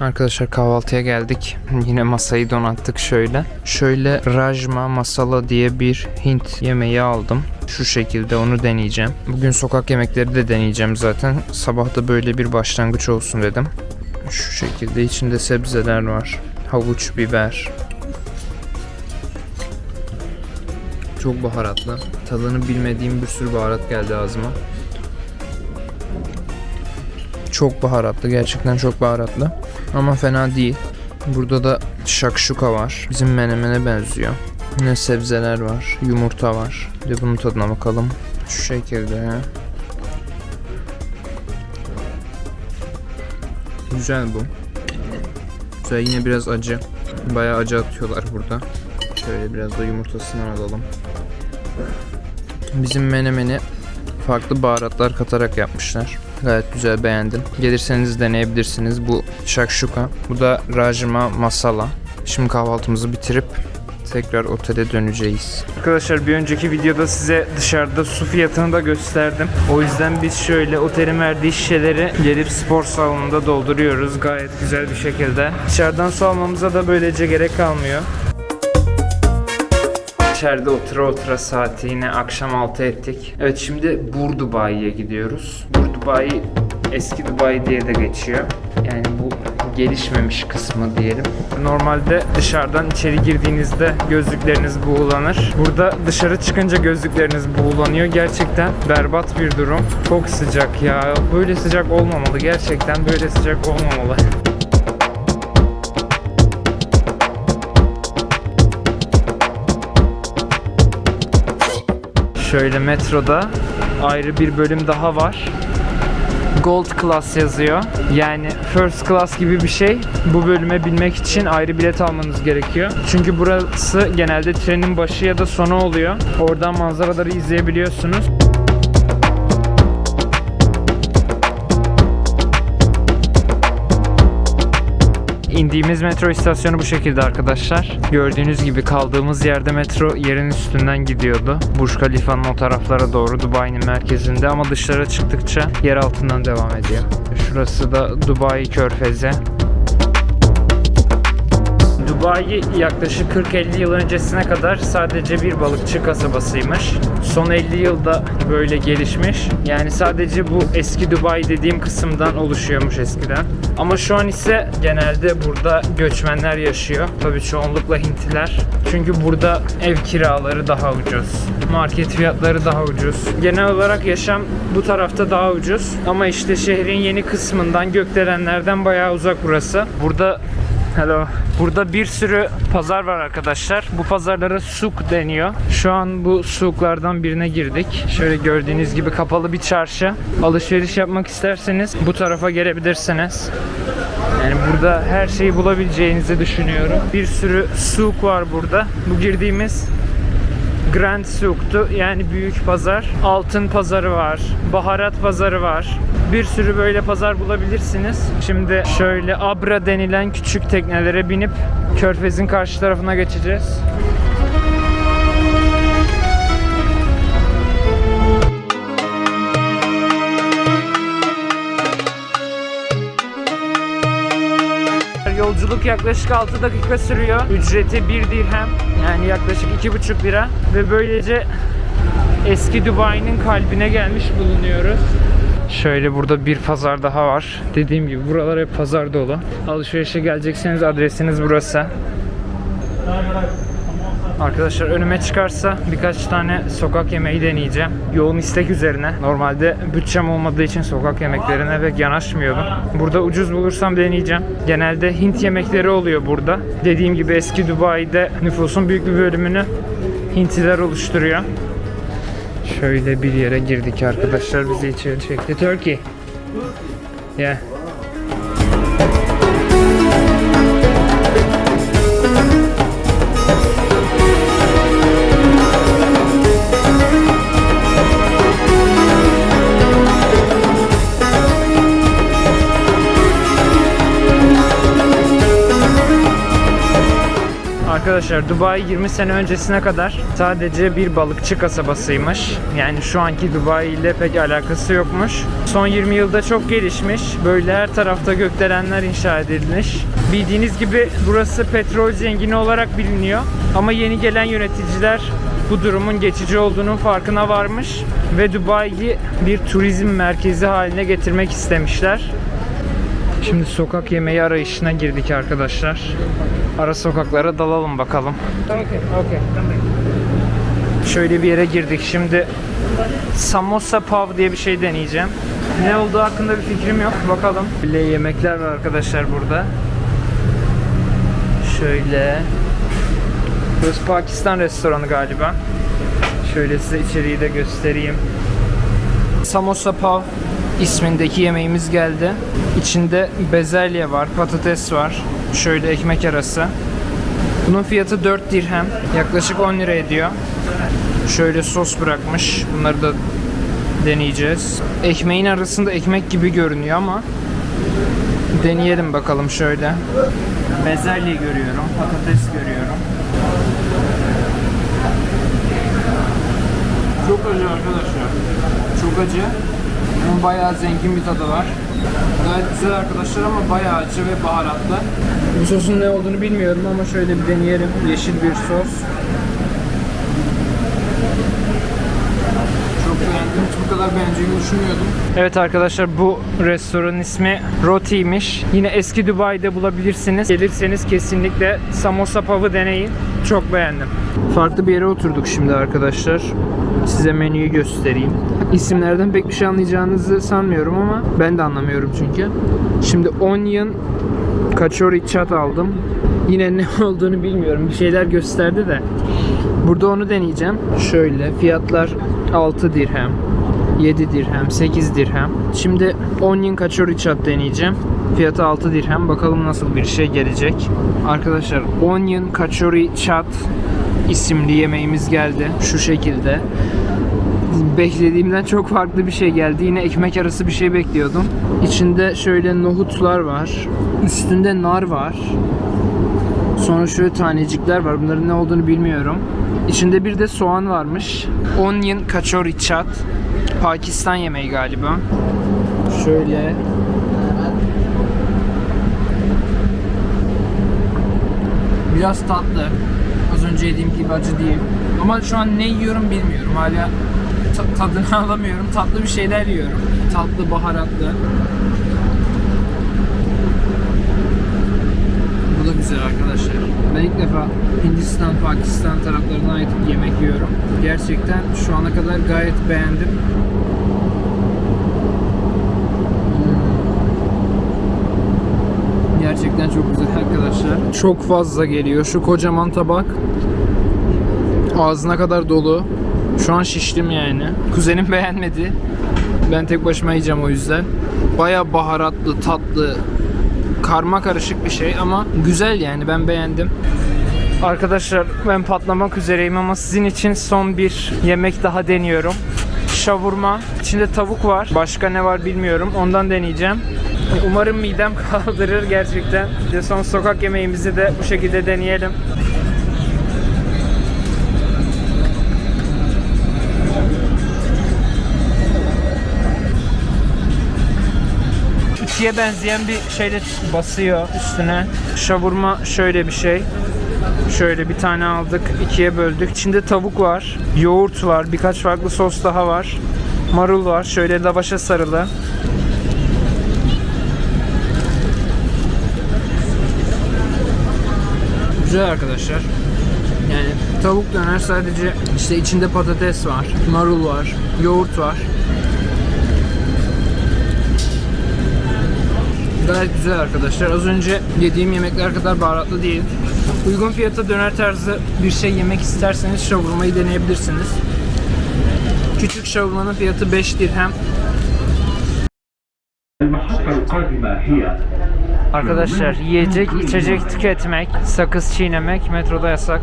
Arkadaşlar kahvaltıya geldik. Yine masayı donattık şöyle. Şöyle rajma masala diye bir Hint yemeği aldım. Şu şekilde onu deneyeceğim. Bugün sokak yemekleri de deneyeceğim zaten. Sabah da böyle bir başlangıç olsun dedim. Şu şekilde içinde sebzeler var. Havuç, biber. Çok baharatlı. Tadını bilmediğim bir sürü baharat geldi ağzıma. Çok baharatlı. Gerçekten çok baharatlı. Ama fena değil. Burada da şakşuka var. Bizim menemene benziyor. Ne sebzeler var. Yumurta var. Bir de bunun tadına bakalım. Şu şekilde. Güzel bu. Güzel yine biraz acı. Bayağı acı atıyorlar burada. Şöyle biraz da yumurtasından alalım. Bizim menemeni farklı baharatlar katarak yapmışlar. Gayet güzel beğendim. Gelirseniz deneyebilirsiniz. Bu şakşuka. Bu da rajma masala. Şimdi kahvaltımızı bitirip tekrar otele döneceğiz. Arkadaşlar bir önceki videoda size dışarıda su fiyatını da gösterdim. O yüzden biz şöyle otelin verdiği şişeleri gelip spor salonunda dolduruyoruz gayet güzel bir şekilde. Dışarıdan su almamıza da böylece gerek kalmıyor. İçeride otura otura saati yine akşam 6 ettik. Evet şimdi Bur Dubai'ye gidiyoruz. Bur Dubai eski Dubai diye de geçiyor. Yani bu gelişmemiş kısmı diyelim. Normalde dışarıdan içeri girdiğinizde gözlükleriniz buğulanır. Burada dışarı çıkınca gözlükleriniz buğulanıyor. Gerçekten berbat bir durum. Çok sıcak ya. Böyle sıcak olmamalı. Gerçekten böyle sıcak olmamalı. Şöyle metroda ayrı bir bölüm daha var. Gold Class yazıyor. Yani First Class gibi bir şey. Bu bölüme binmek için ayrı bilet almanız gerekiyor. Çünkü burası genelde trenin başı ya da sonu oluyor. Oradan manzaraları izleyebiliyorsunuz. İndiğimiz metro istasyonu bu şekilde arkadaşlar. Gördüğünüz gibi kaldığımız yerde metro yerin üstünden gidiyordu. Burj Khalifa'nın o taraflara doğru Dubai'nin merkezinde ama dışarı çıktıkça yer altından devam ediyor. Şurası da Dubai Körfezi. Dubai yaklaşık 40-50 yıl öncesine kadar sadece bir balıkçı kasabasıymış. Son 50 yılda böyle gelişmiş. Yani sadece bu eski Dubai dediğim kısımdan oluşuyormuş eskiden. Ama şu an ise genelde burada göçmenler yaşıyor. Tabii çoğunlukla Hintliler. Çünkü burada ev kiraları daha ucuz. Market fiyatları daha ucuz. Genel olarak yaşam bu tarafta daha ucuz. Ama işte şehrin yeni kısmından gökdelenlerden bayağı uzak burası. Burada Hello. Burada bir sürü pazar var arkadaşlar. Bu pazarlara suk deniyor. Şu an bu suklardan birine girdik. Şöyle gördüğünüz gibi kapalı bir çarşı. Alışveriş yapmak isterseniz bu tarafa gelebilirsiniz. Yani burada her şeyi bulabileceğinizi düşünüyorum. Bir sürü suk var burada. Bu girdiğimiz Grand Souk'tu. Yani büyük pazar. Altın pazarı var. Baharat pazarı var. Bir sürü böyle pazar bulabilirsiniz. Şimdi şöyle Abra denilen küçük teknelere binip Körfez'in karşı tarafına geçeceğiz. Yolculuk yaklaşık 6 dakika sürüyor. Ücreti 1 dirhem. Yani yaklaşık 2,5 lira. Ve böylece eski Dubai'nin kalbine gelmiş bulunuyoruz. Şöyle burada bir pazar daha var. Dediğim gibi buralar hep pazar dolu. Alışverişe gelecekseniz adresiniz burası. Arkadaşlar önüme çıkarsa birkaç tane sokak yemeği deneyeceğim. Yoğun istek üzerine. Normalde bütçem olmadığı için sokak yemeklerine pek yanaşmıyordum. Burada ucuz bulursam deneyeceğim. Genelde Hint yemekleri oluyor burada. Dediğim gibi eski Dubai'de nüfusun büyük bir bölümünü Hintliler oluşturuyor. Şöyle bir yere girdik arkadaşlar bizi içeri çekti. Turkey. Yeah. Arkadaşlar Dubai 20 sene öncesine kadar sadece bir balıkçı kasabasıymış. Yani şu anki Dubai ile pek alakası yokmuş. Son 20 yılda çok gelişmiş. Böyle her tarafta gökdelenler inşa edilmiş. Bildiğiniz gibi burası petrol zengini olarak biliniyor. Ama yeni gelen yöneticiler bu durumun geçici olduğunun farkına varmış ve Dubai'yi bir turizm merkezi haline getirmek istemişler. Şimdi sokak yemeği arayışına girdik arkadaşlar. Ara sokaklara dalalım bakalım. Okay, okay. Şöyle bir yere girdik. Şimdi samosa pav diye bir şey deneyeceğim. Ne olduğu hakkında bir fikrim yok. Bakalım. Bile yemekler var arkadaşlar burada. Şöyle. Burası Pakistan restoranı galiba. Şöyle size içeriği de göstereyim. Samosa pav ismindeki yemeğimiz geldi. İçinde bezelye var, patates var. Şöyle ekmek arası. Bunun fiyatı 4 dirhem. Yaklaşık 10 lira ediyor. Şöyle sos bırakmış. Bunları da deneyeceğiz. Ekmeğin arasında ekmek gibi görünüyor ama deneyelim bakalım şöyle. Bezelye görüyorum, patates görüyorum. Çok acı arkadaşlar. Çok acı. Ama bayağı zengin bir tadı var. Gayet güzel arkadaşlar ama bayağı acı ve baharatlı. Bu sosun ne olduğunu bilmiyorum ama şöyle bir deneyelim. Yeşil bir sos. Çok beğendim. Hiç bu kadar beğeneceğimi düşünmüyordum. Evet arkadaşlar bu restoranın ismi Roti'ymiş. Yine eski Dubai'de bulabilirsiniz. Gelirseniz kesinlikle samosa pavı deneyin. Çok beğendim. Farklı bir yere oturduk şimdi arkadaşlar. Size menüyü göstereyim. İsimlerden pek bir şey anlayacağınızı sanmıyorum ama ben de anlamıyorum çünkü. Şimdi onion kachori chat aldım. Yine ne olduğunu bilmiyorum. Bir şeyler gösterdi de. Burada onu deneyeceğim. Şöyle fiyatlar 6 dirhem, 7 dirhem, 8 dirhem. Şimdi onion kachori chat deneyeceğim. Fiyatı 6 dirhem. Bakalım nasıl bir şey gelecek. Arkadaşlar onion kachori chat isimli yemeğimiz geldi. Şu şekilde. Beklediğimden çok farklı bir şey geldi. Yine ekmek arası bir şey bekliyordum. İçinde şöyle nohutlar var. Üstünde nar var. Sonra şöyle tanecikler var. Bunların ne olduğunu bilmiyorum. İçinde bir de soğan varmış. Onion kachori chat. Pakistan yemeği galiba. Şöyle. Biraz tatlı. Önce yediğim gibi acı değil. Ama şu an ne yiyorum bilmiyorum. Hala ta- tadını alamıyorum. Tatlı bir şeyler yiyorum. Tatlı, baharatlı. Bu da güzel arkadaşlar. Ben ilk defa Hindistan, Pakistan taraflarına ait yemek yiyorum. Gerçekten şu ana kadar gayet beğendim. Hmm. Gerçekten çok güzel arkadaşlar. Çok fazla geliyor. Şu kocaman tabak ağzına kadar dolu. Şu an şiştim yani. Kuzenim beğenmedi. Ben tek başıma yiyeceğim o yüzden. Baya baharatlı, tatlı, karma karışık bir şey ama güzel yani ben beğendim. Arkadaşlar ben patlamak üzereyim ama sizin için son bir yemek daha deniyorum. Şavurma. İçinde tavuk var. Başka ne var bilmiyorum. Ondan deneyeceğim. Umarım midem kaldırır gerçekten. De son sokak yemeğimizi de bu şekilde deneyelim. İkiye benzeyen bir şeyle basıyor üstüne. Şavurma şöyle bir şey. Şöyle bir tane aldık, ikiye böldük. İçinde tavuk var, yoğurt var, birkaç farklı sos daha var. Marul var, şöyle lavaşa sarılı. Güzel arkadaşlar. Yani tavuk döner sadece işte içinde patates var, marul var, yoğurt var. Gayet güzel arkadaşlar. Az önce yediğim yemekler kadar baharatlı değil. Uygun fiyata döner tarzı bir şey yemek isterseniz şavurmayı deneyebilirsiniz. Küçük şavurmanın fiyatı 5 dirhem. المحطة القادمة هي Arkadaşlar yiyecek, içecek tüketmek, sakız çiğnemek metroda yasak.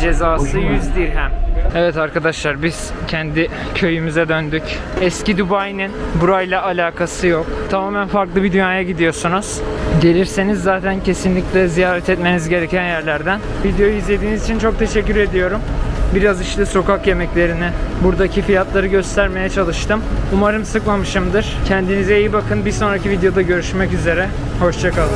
Cezası 100 dirhem. Evet arkadaşlar biz kendi köyümüze döndük. Eski Dubai'nin burayla alakası yok. Tamamen farklı bir dünyaya gidiyorsunuz. Gelirseniz zaten kesinlikle ziyaret etmeniz gereken yerlerden. Videoyu izlediğiniz için çok teşekkür ediyorum. Biraz işte sokak yemeklerini, buradaki fiyatları göstermeye çalıştım. Umarım sıkmamışımdır. Kendinize iyi bakın. Bir sonraki videoda görüşmek üzere. Hoşçakalın.